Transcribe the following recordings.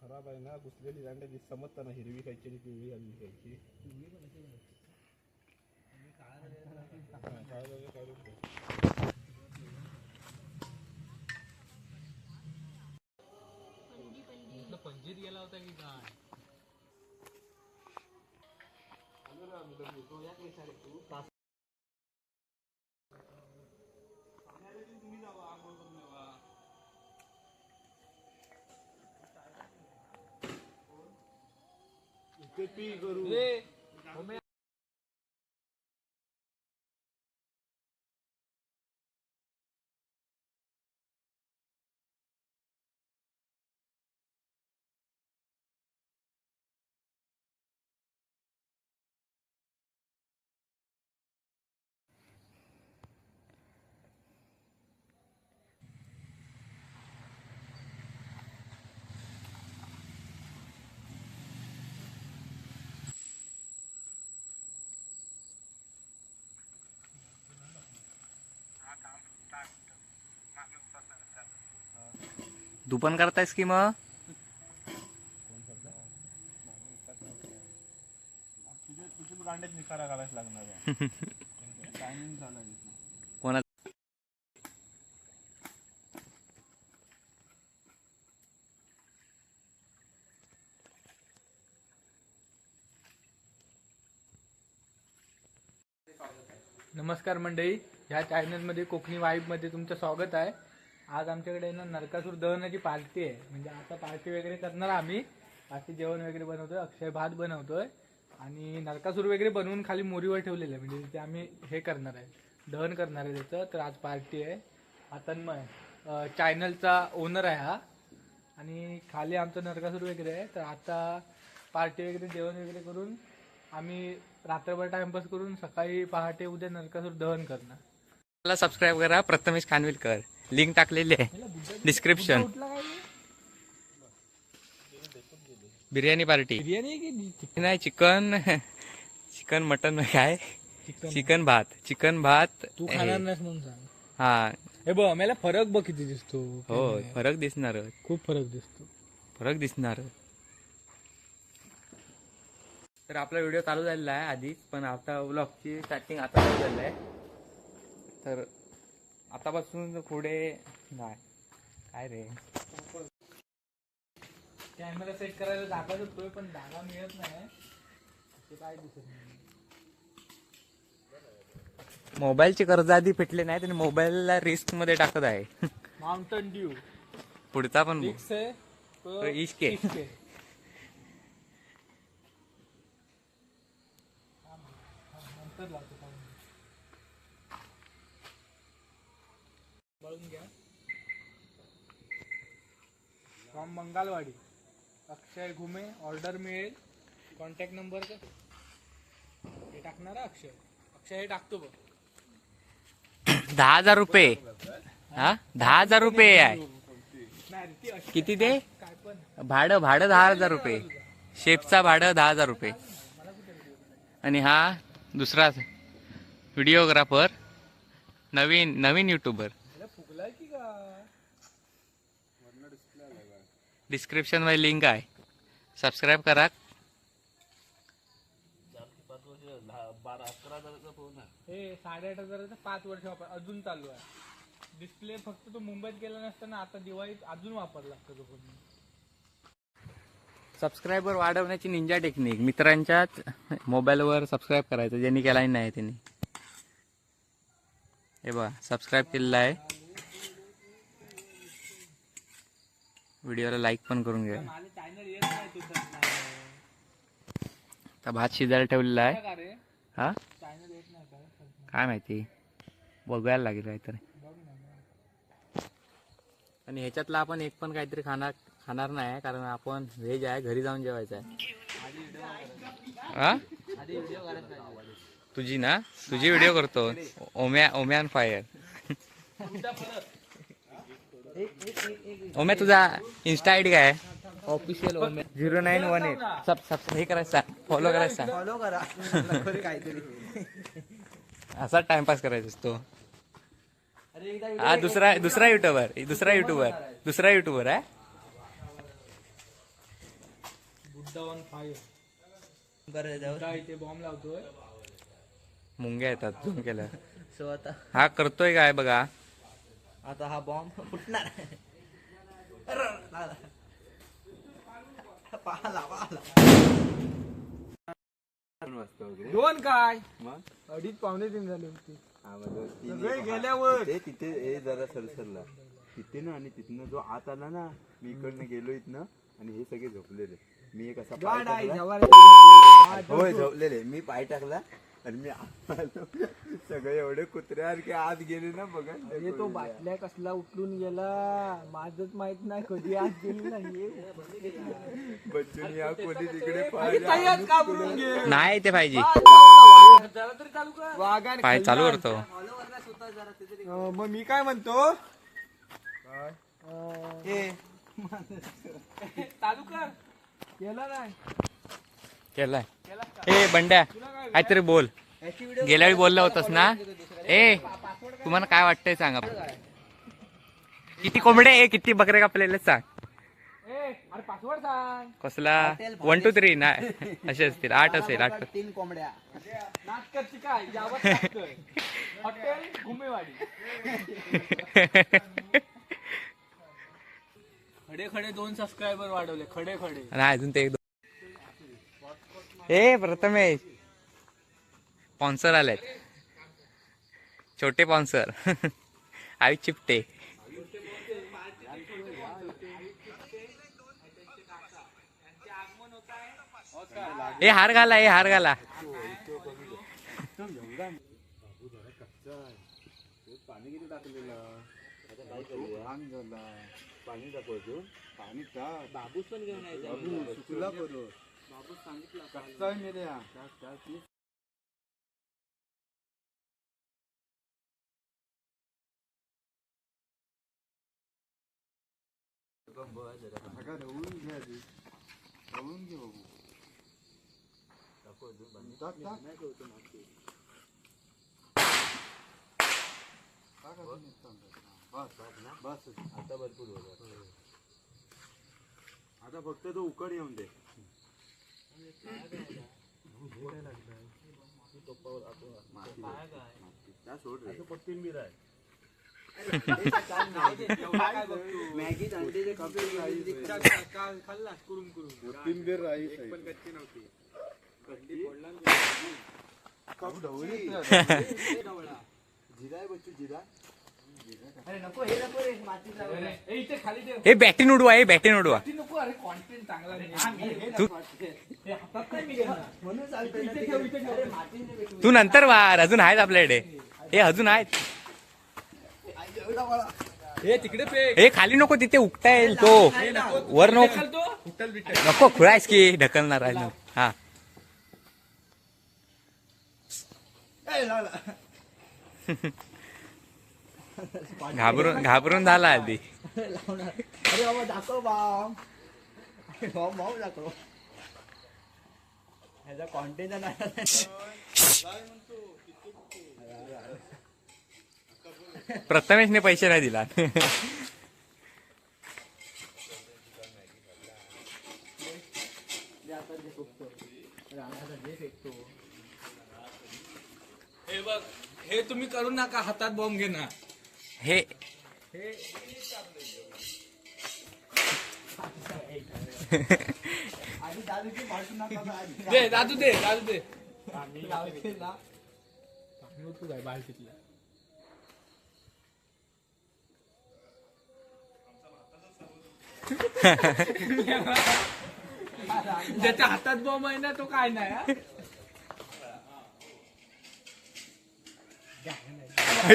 खराब आहे ना घुसलेली दांडे दिस ना हिरवी खायची आणि पिवळी खाल्ली खायची. पिवळी पण पंजीत गेला होता की काय ते पी करू तू पण करतायस की मग? निखारा कोणा नमस्कार मंडळी ह्या चॅनलमध्ये कोकणी वाईबमध्ये तुमचं स्वागत आहे. आज आमच्याकडे ना नरकासूर दहनाची पार्टी आहे. म्हणजे आता पार्टी वगैरे करणार आम्ही. बाकी जेवण वगैरे बनवतोय अक्षय भात बनवतोय. आणि नरकासूर वगैरे बनवून खाली मोरीवर ठेवलेलं आहे. म्हणजे तिथे आम्ही हे करणार आहे. दहन करणार आहे त्याचं. तर आज पार्टी आहे. आतन्मय चॅनलचा ओनर आहे हा. आणि खाली आमचं नरकासूर वगैरे आहे. तर आता पार्टी वगैरे जेवण वगैरे करून आम्ही रात्रभर टाइमपास करून सकाळी पहाटे उद्या नरकासूर दहन करणार. मला सबस्क्राईब करा. प्रथमेश खानविलकर लिंक टाकलेली आहे. Description biryani party. नाही चिकन. चिकन मटन काय? चिकन. भात. चिकन भात तू हे. खाणार नाहीस म्हणून सांग. हा. हे बघ मला फरक बघ किती दिसतो. हो फरक दिसणार. खूप फरक दिसतो. फरक दिसणार. तर आपला व्हिडिओ चालू झालेला आहे आधीच पण आता व्लॉगची स्टार्टिंग आता चालू झालेलं आहे. तर आतापासून पुढे नाही. काय रे? कॅमेरा सेट करायला जागा जातोय पण जागा मिळत नाही. ते काय दिसत मोबाईलचे कर्ज आधी फेटले नाहीत आणि मोबाईलला रिस्कमध्ये टाकत आहे. माउंटन ड्यू पुढचा पण आहे तो इश्के. नंतर लावतो थांब. बळून घ्या फ्रॉम बंगालवाडी. अक्षय घुमे ऑर्डर मिळेल. कॉन्टॅक्ट नंबर का हे टाकणार अक्षय? अक्षय हे टाकतो बघ. दहा हजार रुपये. हा? दहा हजार रुपये आहे. नाही रे, ती अशी किती ते काय पण भाडं भाडं दहा हजार रुपये. शेफचा भाडं दहा हजार रुपये. आणि हा दुसरा व्हिडिओग्राफर नवीन नवीन युट्यूबर त्याला फुगलाय की का डिस्क्रिप्शनमध्ये लिंक आहे. सबस्क्राईब करा. हे साडेआठ हजाराचा पाच वर्ष वापर अजून चालू आहे. डिस्प्ले फक्त तो मुंबईत गेला नसताना आता दिवाळीत अजून वापरला लागतो तो फोन. सबस्क्रायबर वाढवण्याची निंजा टेक्निक मित्रांच्याच मोबाईलवर सबस्क्राईब करायचं. ज्यांनी केलाही नाही त्यांनी. हे बघा सबस्क्राईब केलेलं आहे. व्हिडिओला लाईक पण करून घ्या. आता भात शिजायला ठेवलेला आहे. हा? काय माहिती? बघायला लागेल काहीतरी. आणि ह्याच्यातला आपण एक पण काहीतरी खाणार खाणार नाही कारण आपण व्हेज आहे घरी जाऊन जेवायचं आहे. हा? तुझी ना? तुझी व्हिडिओ करतो. ओम्या ओम्यान फायर ओम्या तुझा इन्स्टा आयडी काय official zero nine one eight. सब सब हे करायचं फॉलो करायचं फॉलो करा. काहीतरी. असा टाइमपास करायचा असतो हा दुसरा दुसरा युट्यूबर दुसरा युट्यूबर दुसरा युट्यूबर आहे मुंग्या येतात झूम केलं सो आता. हा करतोय काय बघा. आता हा बॉम्ब फुटणार. पाहाला पाहाला. दोन काय? अडीच पावणे तीन झाले होते. सगळे गेल्यावर. ते तिथे हे जरा सरसरला. तिथे ना आणि तिथनं जो आत आला ना मी इकडनं गेलो इथनं आणि हे सगळे झोपलेले. मी एक असा पाय गाड आहे टाकला. जवारी. होय झोपलेले. मी पाय टाकला. आणि मी आत आलो सगळे एवढे कुत्र्यासारखे आत गेले ना बघा. अरे तो बाटल्या कसला उठलून गेला? माझच माहीत नाही कधी आज गेली नाही. बच्चून या कोणी तिकडे नाही ते पाहिजे. पाय. चालू करतो. मग मी काय म्हणतो? चालू कर. केला नाही. केलाय. ए बंड्या काहीतरी बोल. गेल्या वेळी बोलला होतास ना? ए तुम्हाला काय वाटतंय सांगा किती कोंबडे ए किती बकरे कापलेले सांग. कसला? वन टू थ्री नाही असे असतील. आठ असेल आठ. तीन कोंबड्या खडे खडे दोन सबस्क्रायबर वाढवले. खडे खडे. नाही अजून ते ए प्रथमेश. स्पॉन्सर आलेत. छोटे स्पॉन्सर आई चिपटे. ए हार घाला ए हार घाला. पाणी टाकवतो पाणी टाक बाबूस पण घेऊन करू बाबूस सांगितलं कच्चा आहे मेरे यहाँ. टाक, टाक, please. सगळं ढवळून घे आधी. ढवळून घे बाबू. टाक, टाक. टाक. बस बस आता भरपूर होतं. आता फक्त तो उकड येऊन दे त्या सोड रे. कोथिंबीर आहे मॅगी आणते ते खाल्लास कुरुम कुरुम कोथिंबीर राईस आहे. काप ढवळी. जिरा आहे बच्चू जिरा अरे नको हे बॅटीन उडवा ए बॅटीन उडवा ती हे नंतर वार अजून आहेत आपल्याकडे. हे अजून आहेत. हे तिकडे फेक. हे खाली नको तिथे उकटा येईल तो. वर नको. नको खुळायस की ढकलणार आहे. हा. घाबरून घाबरून झाला आधी. अरे बाबा दाखव बॉम्ब दाखव. ह्याचा कॉन्टेंट नाही प्रथमेशने पैसे नाही दिला हे बघ हे तुम्ही करू नका हातात बॉम्ब घेणार हे दे दादू दे दादू दे. ज्याच्या हातात बॉम्ब आहे ना तो काय नाही हा? मध्ये डोक्यात टाकले काय ए बाबा दुसरा आंध्र इथे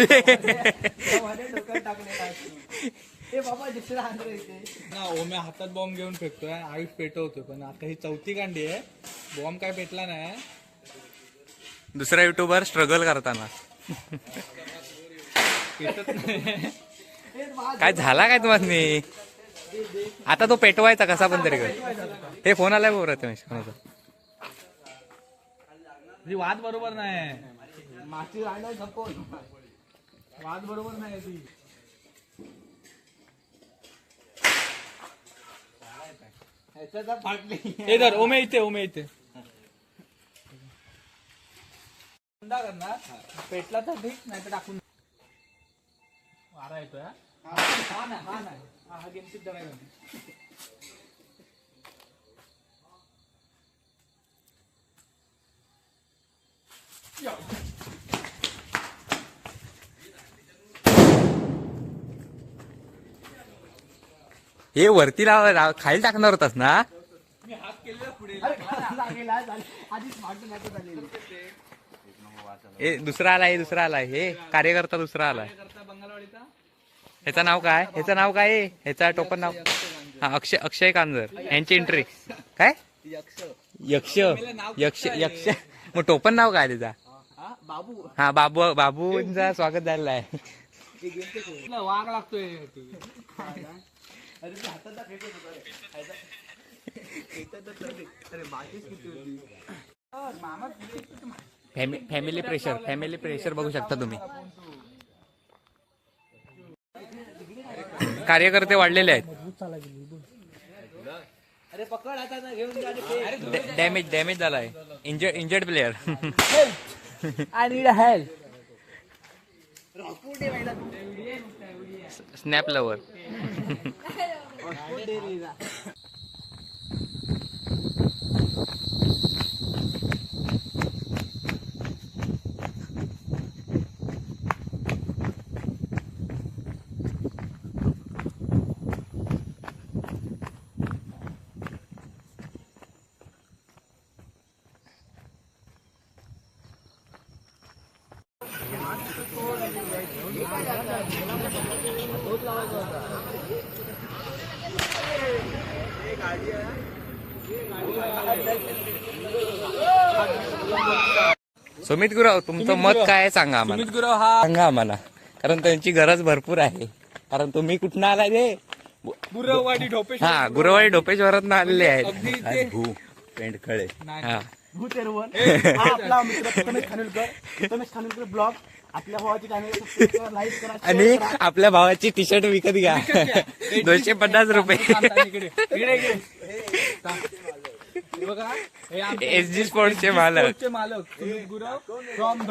ना ओम्या हातात बॉम्ब घेऊन फेकतोय. आयुष पेटवतोय पण आता ही चौथी कांडी आहे. बॉम्ब काय पेटला नाही. दुसरा युट्यूबर स्ट्रगल करताना. काय झाला काय तुम्हाला आता तो पेटवायचा कसा पण तरी कर. हे फोन आलाय बरोबर रमेश कोणाचा? ती वाद बरोबर नाही. माती राहणार वाद बरोबर नाही ती. ह्याच्यात तर फाटली. हे धर ओमे इथे ओमे इथे. थंडा करणार. पेटला तर ठीक नाही तर टाकून. वारा येतोय हा? हा. नाही हा नाही. हा हा गेम सिद्ध नाही झाली. हे वरती लाव लाव- खाली टाकणार होतास ना. हे दुसरा आलाय हे दुसरा आलाय. हे कार्यकर्ता दुसरा आलाय. ह्याचं नाव काय? ह्याचं नाव काय? आहे? ह्याचा टोपण नाव? हा अक्षय अक्षय कांजर यांची एंट्री काय? यक्ष. यक्ष यक्ष यक्ष. मग टोपण नाव काय त्याचा? हा बाबू. हा बाबू बाबूंचा स्वागत झालेलं आहे. वाघ लागतोय. अरे ते हातात. अरे मातीच किती होती? मामा फॅमिली प्रेशर फॅमिली प्रेशर बघू शकता तुम्ही. कार्यकर्ते वाढलेले आहेत. अरे पकड आता ना घेऊन. डॅमेज डॅमेज झालाय. इंजर्ड इंजर्ड प्लेअर तू. स्नॅप लवर रॉकफूड दे रे सुमित गुराव तुमचं मत काय आहे सांगा आम्हाला सुमित गुरव हा सांगा आम्हाला कारण त्यांची गरज भरपूर आहे कारण तुम्ही कुठनं आलाय ते गुरववाडी ढोपेश्वर हा गुरुवारी ढोपेश्वरात आलेले अगदी आहेत ते भू पेंड खळे हा भूतेरवन हा आपला मित्र प्रथमेश खानोलकर प्रथमेश खानोलकर ब्लॉग आपल्या भावाची चॅनल लाईक करा share आणि. आपल्या भावाची टी शर्ट विकत घ्या दोनशे पन्नास रुपये इकडे इकडे इकडे हे बघा हे एस जी स्पोर्ट्सचे मालक. मालक. सुमित गुरव फ्रॉम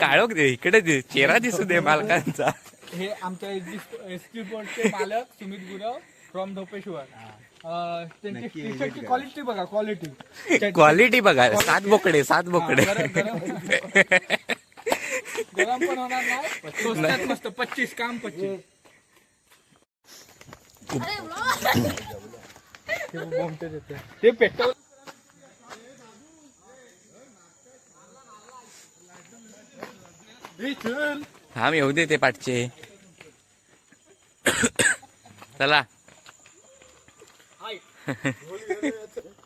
काळोख दे इकडे दे चेहरा दिसू दे मालकांचा. हे आमच्या एस टी स्पोर्ट्सचे मालक सुमित गुरव फ्रॉम ढोपेश्वर अं, त्यांची टी. क्वालिटी बघा क्वालिटी क्वालिटी बघा सात बोकडे सात बोकडे. गरम गरम. पण होणार नाही मस्त पच्चीस काम पच्चीस. ते पेट्रोल हा मी येऊ दे ते पाठचे. चला.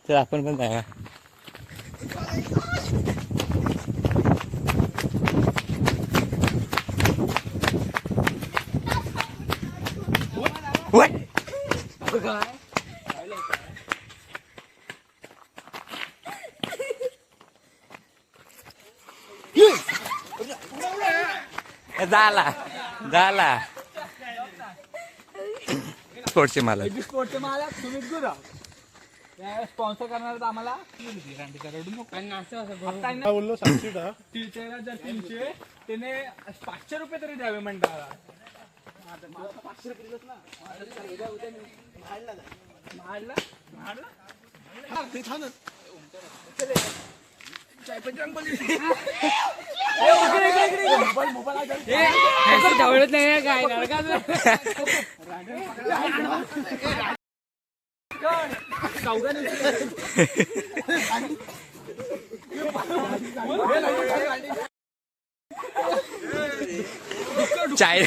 चल आपण पण जाऊया. What? झाला झाला. स्पोर्ट्सचे मालक. स्पोर्टचे मालक सुमित गुरव. स्पॉन्सर करणार आम्हाला. बोललो? सातशे जर तीनशे त्याने पाचशे रुपये तरी द्यावे म्हणतात मारला मारला? चाय चांगला बोल हे मा- धावळत नाही काय चाय.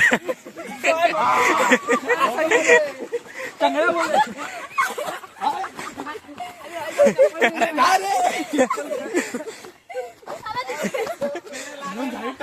चांगला घ्या. मला घेतलात ना कमी नंतर आहे ना तिकडे गेला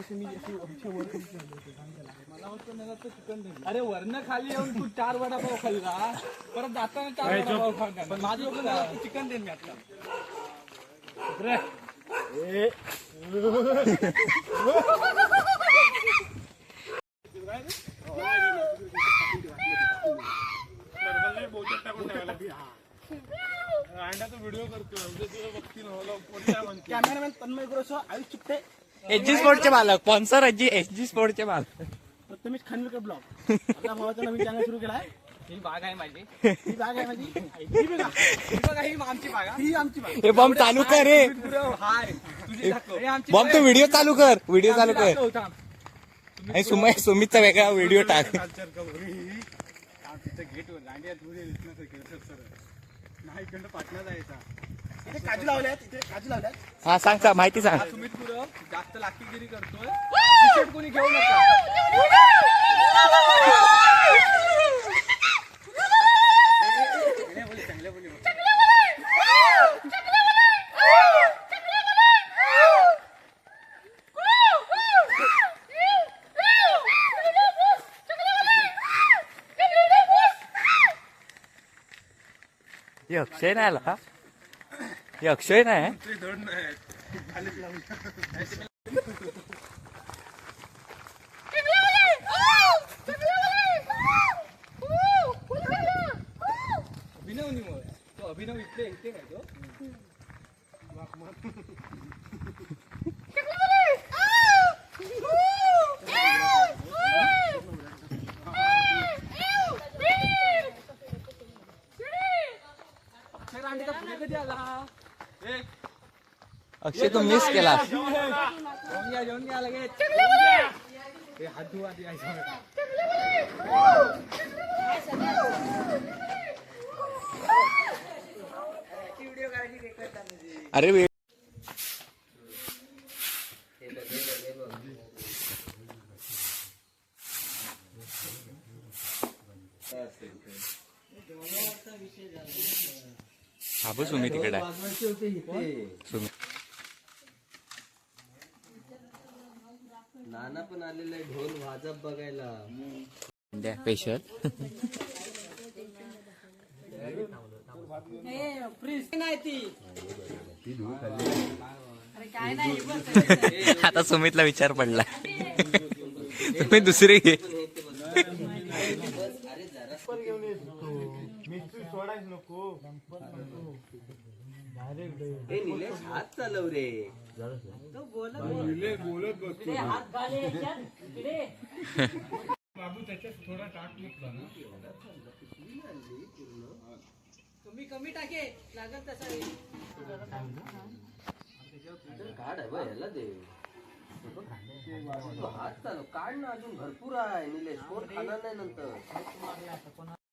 वर्ष मी अरे वरनं खाली येऊन तू चार वडापाव खाल्ला. परत जाताना चार वडापाव खाल्ला पण माझं तू चिकन देईन मी आता. व्हिडिओ म्हणते cameraman Tanmay Gurso Ayush Chipte. H G स्पोर्टचे मालक स्पॉन्सर एच जी स्पोर्टचे मालक. प्रथमेश खानविलकर ब्लॉग भावाचा नवीन चॅनल सुरू केला आहे ही बाग आहे माझी. ही बाग आहे माझी. ही बघा ही बघा ही आमची बाग हा. ही आमची बाग. हे बॉम्ब चालू कर रे. हाय तुझी दाखव. हे आमची बॉम्ब तो व्हिडिओ चालू कर व्हिडिओ चालू कर. दाखव, थांब. आणि सुमय सुमितचा वेगळा व्हिडिओ टाक. इथे काजू इथे काजू लावल्यात. हा सांग सांग माहिती सांग. सुमित गुरव जास्त लाकीगिरी करतोय. टी-शर्ट कोणी घेऊ नका. हे अक्षय नाही आला हे अक्षय नाही. अभिनव निमोय तो अभिनव इथले इथे काय तो अक्षय रांडेचा पुढे कधी आला ए, ते तू मिस केला. जेवून घ्या घ्या लगेच ए, अरे वे- हा बघ सुमित तिकडे आहे. नाना पण आलेला आहे ढोल वाजप बघायला. द्या स्पेशल आता सुमितला विचार पडला. तुम्ही दुसरे घे. ए निलेश हात चालव रे. कमी कमी टाके लागत तसा काढ आहे ह्याला दे. तो हात चालव काढ ना अजून भरपूर आहे निलेश. कोण खाणार नाही नंतर?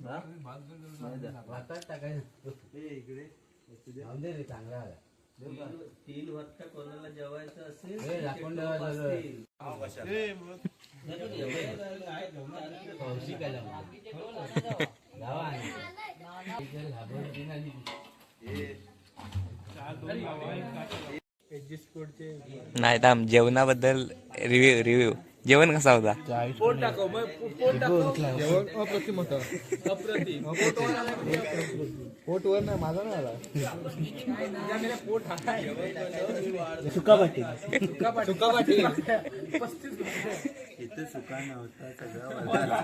बादशा. तीन वाजता कोणाला जेवायचं असेल. नाही थांब जेवणाबद्दल रिव्ह्यू रिव्ह्यू. जेवण कसा होता? पोट पोट अप्रतिम होतं अप्रतिम पोटवर नाही माझा नाही आला पोट सुका पाटी सुका पाटी सुका नव्हता सगळा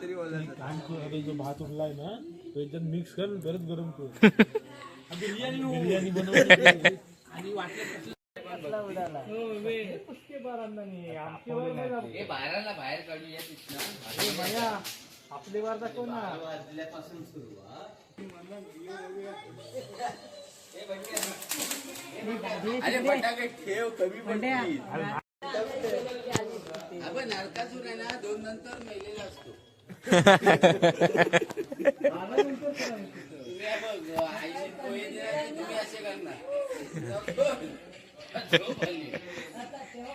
तरी जो भात उरलाय ना तो एकदम मिक्स कर परत गरम कर बिर्याणी बनवली आपली वार दाखव ना अरे बटाटे ठेव कमी पडतील. आपण नरकासूर आहे ना दोन नंतर मेलेला असतो. तुम्ही असे करणार. 呵呵呵。